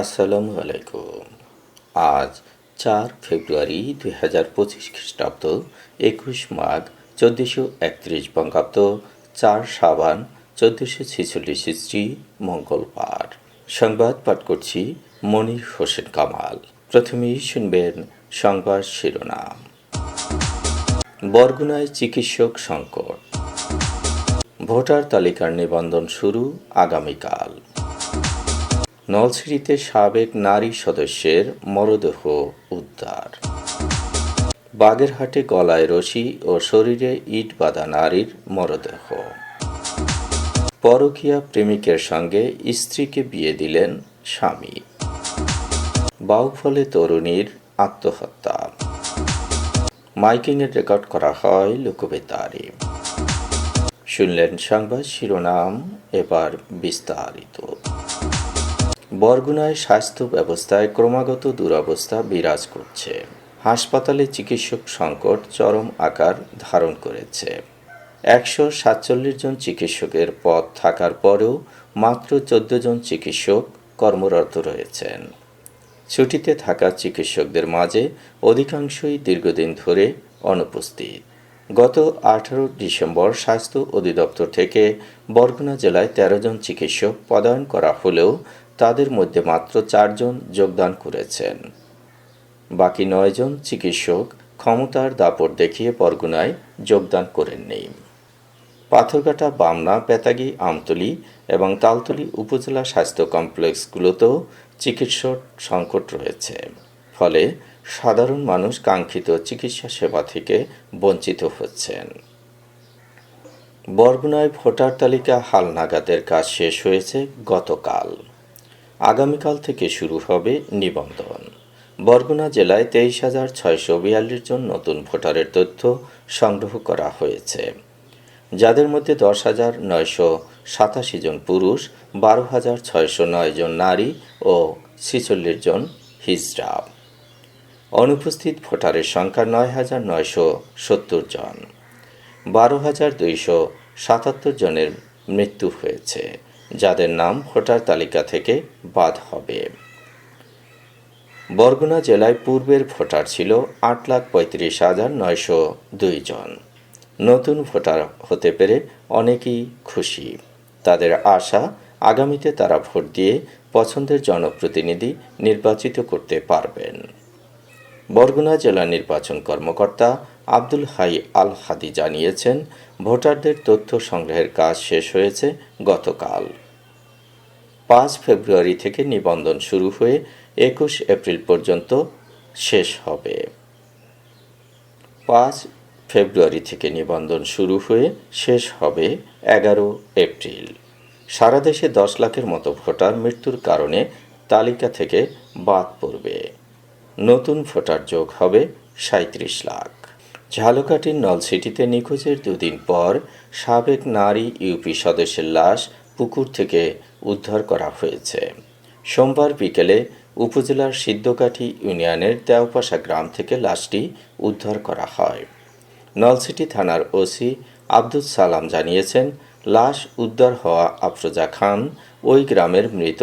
আসসালামু আলাইকুম। আজ চার ফেব্রুয়ারি দুই হাজার পঁচিশ খ্রিস্টাব্দ, একুশ মাঘ চোদ্দোশো একত্রিশ বঙ্গাব্দ, চার সাবান চোদ্দোশো ছেচল্লিশ হিস্ট্রি মঙ্গলবার। সংবাদ পাঠ করছি মনির হোসেন কামাল। প্রথমেই শুনবেন সংবাদ শিরোনাম। বরগুনায় চিকিৎসক সংকট। ভোটার তালিকার নিবন্ধন শুরু আগামীকাল। নলছিড়িতে সাবেক নারী সদস্যের মরদেহ উদ্ধার। বাগেরহাটে গলায় রশি ও শরীরে ইট বাঁধা নারীর মরদেহ। পরকীয়া প্রেমিকের সঙ্গে স্ত্রীকে বিয়ে দিলেন স্বামী। বাউফলে তরুণীর আত্মহত্যা। মাইকিংয়ের রেকর্ড করা হয় লোকবেতারে। শুনলেন সংবাদ শিরোনাম, এবার বিস্তারিত। বরগুনায় স্বাস্থ্য ব্যবস্থায় ক্রমাগত দুরবস্থা বিরাজ করছে। হাসপাতালে চিকিৎসক সংকট চরম আকার ধারণ করেছে। একশো সাতচল্লিশ জন চিকিৎসকের পদ থাকার পরেও মাত্র চোদ্দ জন চিকিৎসক কর্মরত রয়েছেন। ছুটিতে থাকা চিকিৎসকদের মাঝে অধিকাংশই দীর্ঘদিন ধরে অনুপস্থিত। গত আঠারো ডিসেম্বর স্বাস্থ্য অধিদপ্তর থেকে বরগুনা জেলায় তেরো জন চিকিৎসক পদায়ন করা হলেও তাদের মধ্যে মাত্র চারজন যোগদান করেছেন। বাকি নয়জন চিকিৎসক ক্ষমতার দাপট দেখিয়ে বরগুনায় যোগদান করেননি। পাথরঘাটা, বামনা, পেতাগি, আমতলি এবং তালতলি উপজেলা স্বাস্থ্য কমপ্লেক্সগুলোতেও চিকিৎসক সংকট রয়েছে। ফলে সাধারণ মানুষ কাঙ্ক্ষিত চিকিৎসা সেবা থেকে বঞ্চিত হচ্ছেন। বরগুনায় ভোটার তালিকা হালনাগাদের কাজ শেষ হয়েছে গতকাল। আগামীকাল থেকে শুরু হবে নিবন্ধন। বরগুনা জেলায় তেইশ হাজার ছয়শো বিয়াল্লিশ জন নতুন ভোটারের তথ্য সংগ্রহ করা হয়েছে। যাদের মধ্যে দশ হাজার নয়শো সাতাশি জন পুরুষ, বারো হাজার ছয়শো নয় জন নারী ও ছিচল্লিশ জন হিজড়া। অনুপস্থিত ভোটারের সংখ্যা নয় হাজার নয়শো সত্তর জন। বারো হাজার দুইশো সাতাত্তর জনের মৃত্যু হয়েছে। যাদের নাম ভোটার তালিকা থেকে বাদ হবে। বরগুনা জেলায় পূর্বের ভোটার ছিল আট লাখ পঁয়ত্রিশ হাজার নয়শো দুই জন। নতুন ভোটার হতে পেরে অনেকেই খুশি। তাদের আশা, আগামীতে তারা ভোট দিয়ে পছন্দের জনপ্রতিনিধি নির্বাচিত করতে পারবেন। বরগুনা জেলা নির্বাচন কর্মকর্তা আব্দুল হাই আল হাদি জানিয়েছেন, ভোটারদের তথ্য সংগ্রহের কাজ শেষ হয়েছে গতকাল। পাঁচ ফেব্রুয়ারি থেকে নিবন্ধন শুরু হয়ে একুশ এপ্রিল পর্যন্ত শেষ হবে। পাঁচ ফেব্রুয়ারি থেকে নিবন্ধন শুরু হয়ে শেষ হবে এগারো এপ্রিল। সারা দেশে দশ লাখের মতো ভোটার মৃত্যুর কারণে তালিকা থেকে বাদ পড়বে। নতুন ভোটার যোগ হবে সাঁত্রিশ লাখ। ঝালকাঠির নলসিটিতে নিখোঁজের দুদিন পর সাবেক নারী ইউপি সদস্যের লাশ পুকুর থেকে উদ্ধার করা হয়েছে। সোমবার বিকেলে উপজেলার সিদ্ধকাঠি ইউনিয়নের দেওপাশা গ্রাম থেকে লাশটি উদ্ধার করা হয়। নলসিটি থানার ওসি আব্দুল সালাম জানিয়েছেন, লাশ উদ্ধার হওয়া আফরোজা খান ওই গ্রামের মৃত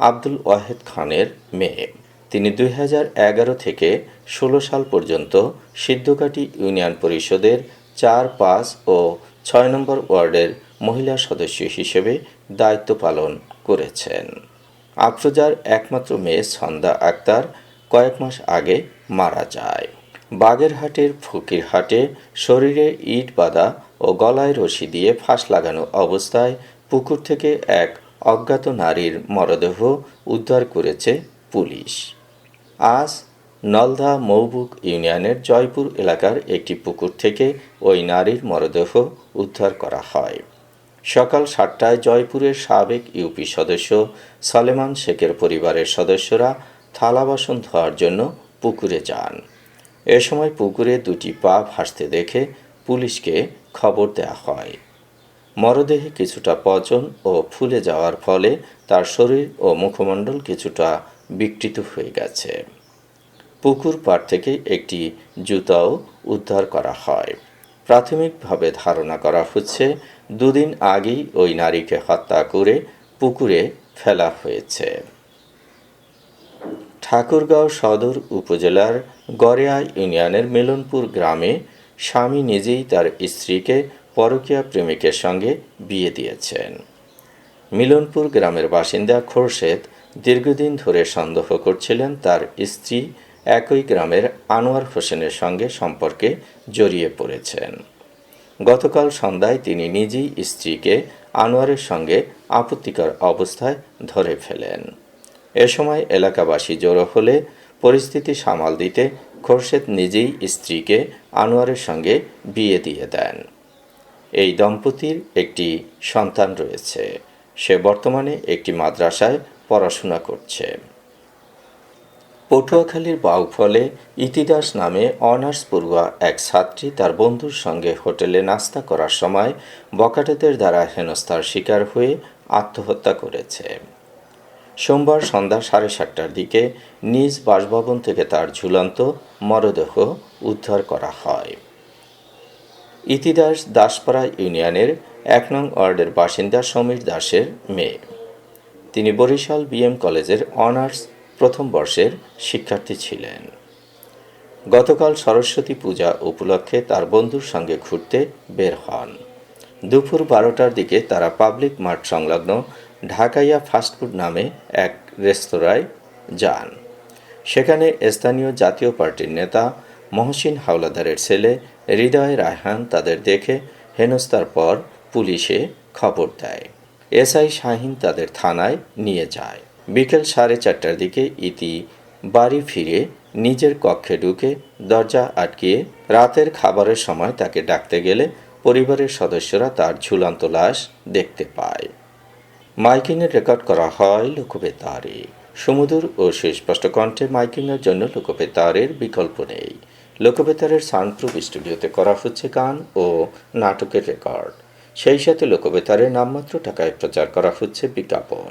আব্দুল ওয়াহেদ খানের মেয়ে। তিনি দুই হাজার এগারো থেকে ষোলো সাল পর্যন্ত সিদ্ধকাঠি ইউনিয়ন পরিষদের চার পাঁচ ও ছয় নম্বর ওয়ার্ডের মহিলা সদস্য হিসেবে দায়িত্ব পালন করেছেন। আফরোজার একমাত্র মেয়ে সন্ধ্যা আক্তার কয়েক মাস আগে মারা যায়। বাগেরহাটের ফকিরহাটে শরীরে ইট বাঁধা ও গলায় রশি দিয়ে ফাঁস লাগানো অবস্থায় পুকুর থেকে এক অজ্ঞাত নারীর মরদেহ উদ্ধার করেছে পুলিশ। আজ নলদা মৌবুক ইউনিয়নের জয়পুর এলাকার একটি পুকুর থেকে ওই নারীর মরদেহ উদ্ধার করা হয়। সকাল সাতটায় জয়পুরের সাবেক ইউপি সদস্য সালেমান শেখের পরিবারের সদস্যরা থালা বাসন ধোয়ার জন্য পুকুরে যান। এ সময় পুকুরে দুটি পা ভাসতে দেখে পুলিশকে খবর দেওয়া হয়। মরদেহে কিছুটা পচন ও ফুলে যাওয়ার ফলে তার শরীর ও মুখমণ্ডল কিছুটা বিকৃত হয়ে গেছে। পুকুর পাড় থেকে একটি জুতাও উদ্ধার করা হয়। প্রাথমিকভাবে ধারণা করা হচ্ছে দুদিন আগেই ওই নারীকে হত্যা করে পুকুরে ফেলা হয়েছে। ঠাকুরগাঁও সদর উপজেলার গড়েয়া ইউনিয়নের মিলনপুর গ্রামে স্বামী নিজেই তার স্ত্রীকে পরকীয়া প্রেমিকের সঙ্গে বিয়ে দিয়েছেন। মিলনপুর গ্রামের বাসিন্দা খোরশেদ দীর্ঘদিন ধরে সন্দেহ করছিলেন তার স্ত্রী একই গ্রামের আনোয়ার হোসেনের সঙ্গে সম্পর্কে জড়িয়ে পড়েছেন। গতকাল সন্ধ্যায় তিনি নিজেই স্ত্রীকে আনোয়ারের সঙ্গে আপত্তিকর অবস্থায় ধরে ফেলেন। এ সময় এলাকাবাসী জড়ো হলে পরিস্থিতি সামাল দিতে খোরশেদ নিজেই স্ত্রীকে আনোয়ারের সঙ্গে বিয়ে দিয়ে দেন। এই দম্পতির একটি সন্তান রয়েছে। সে বর্তমানে একটি মাদ্রাসায় পড়াশোনা করছে। পটুয়াখালীর বাউফলে ইতিদাস নামে অনার্স পড়ুয়া এক ছাত্রী তার বন্ধুর সঙ্গে হোটেলে নাস্তা করার সময় বকাটেদের দ্বারা হেনস্থার শিকার হয়ে আত্মহত্যা করেছে। সোমবার সন্ধ্যা সাড়ে সাতটার দিকে নিজ বাসভবন থেকে তার ঝুলন্ত মরদেহ উদ্ধার করা হয়। ইতিদাস দাসপাড়া ইউনিয়নের এক নং ওয়ার্ডের বাসিন্দা সমীর দাসের মেয়ে। তিনি বরিশাল বিএম কলেজের অনার্স প্রথম বর্ষের শিক্ষার্থী ছিলেন। গতকাল সরস্বতী পূজা উপলক্ষে তার বন্ধুর সঙ্গে ঘুরতে বের হন। দুপুর বারোটার দিকে তারা পাবলিক মাঠ সংলগ্ন ঢাকাইয়া ফাস্টফুড নামে এক রেস্তোরাঁয় যান। সেখানে স্থানীয় জাতীয় পার্টির নেতা, মহসিন হাওলাদারের ছেলে হৃদয় রায়হান তাদের দেখে হেনস্থার পর পুলিশে খবর দেয়। এসআই শাহিন তাদের থানায় নিয়ে যায়। বিকেল সাড়ে চারটার দিকে ইতি বাড়ি ফিরে নিজের কক্ষে ঢুকে দরজা আটকিয়ে রাতের খাবারের সময় তাকে ডাকতে গেলে পরিবারের সদস্যরা তার ঝুলন্ত লাশ দেখতে পায়। মাইকিংয়ের রেকর্ড করা হয় লোকবেতারে। সুমধুর ও সুস্পষ্ট কণ্ঠে মাইকিংয়ের জন্য লোকবেতারের বিকল্প নেই। লোকবেতারের সাউন্ডপ্রুফ স্টুডিওতে করা হচ্ছে গান ও নাটকের রেকর্ড। সেই সাথে লোকবেতারের নামমাত্র টাকায় প্রচার করা হচ্ছে বিজ্ঞাপন।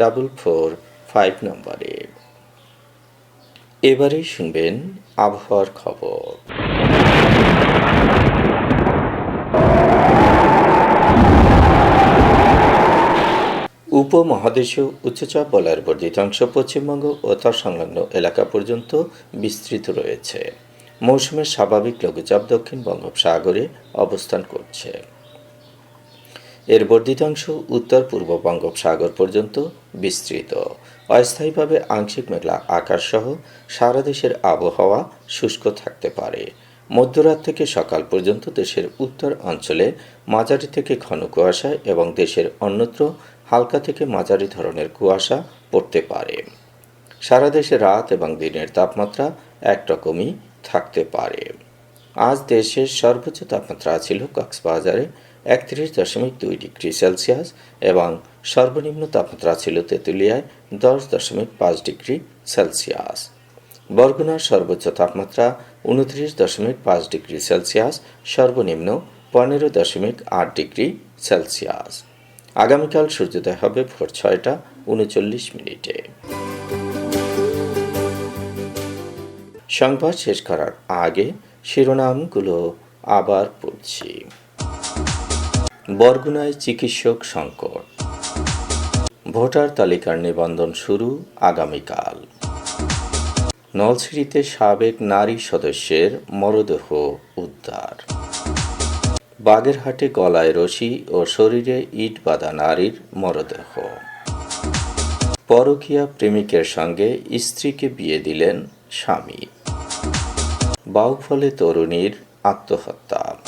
double four five নম্বরে। এবারে শুনবেন আবহাওয়ার খবর। উপমহাদেশীয় উচ্চচাপ বলয়ের বর্ধিতাংশ পশ্চিমবঙ্গ ও তার সংলগ্ন এলাকা পর্যন্ত বিস্তৃত রয়েছে। মৌসুমের স্বাভাবিক লঘুচাপ দক্ষিণ বঙ্গোপসাগরে অবস্থান করছে। এর বর্ধিতাংশ উত্তর পূর্ব বঙ্গোপসাগর পর্যন্ত বিস্তৃত। অস্থায়ীভাবে আংশিক মেঘলা আকাশ সহ সারা দেশের আবহাওয়া শুষ্ক থাকতে পারে। মধ্যরাত থেকে সকাল পর্যন্ত দেশের উত্তর অঞ্চলে মাঝারি থেকে ঘন কুয়াশা এবং দেশের অন্যত্র হালকা থেকে মাঝারি ধরনের কুয়াশা পড়তে পারে। সারা দেশে রাত এবং দিনের তাপমাত্রা একরকমই থাকতে পারে। আজ দেশের সর্বোচ্চ তাপমাত্রা ছিল কক্সবাজারে একত্রিশ দশমিক দুই ডিগ্রি সেলসিয়াস এবং সর্বনিম্ন তাপমাত্রা ছিল তেঁতুলিয়ায় দশ দশমিক পাঁচ ডিগ্রি সেলসিয়াস। বরগুনার সর্বোচ্চ তাপমাত্রা উনত্রিশ দশমিক পাঁচ ডিগ্রি সেলসিয়াস, সর্বনিম্ন পনেরো দশমিক আট ডিগ্রি সেলসিয়াস। আগামীকাল সূর্যোদয় হবে ভোর ছয়টা উনচল্লিশ মিনিটে। সংবাদ শেষ করার আগে শিরোনামগুলো আবার পড়ছি। বরগুনায় চিকিৎসক সংকট। ভোটার তালিকার নিবন্ধন শুরু আগামীকাল। নলছিড়িতে সাবেক নারী সদস্যের মরদেহ উদ্ধার। বাগেরহাটে গলায় রশি ও শরীরে ইট বাঁধা নারীর মরদেহ। পরকীয়া প্রেমিকের সঙ্গে স্ত্রীকে বিয়ে দিলেন স্বামী। বাউফলে তরুণীর আত্মহত্যা।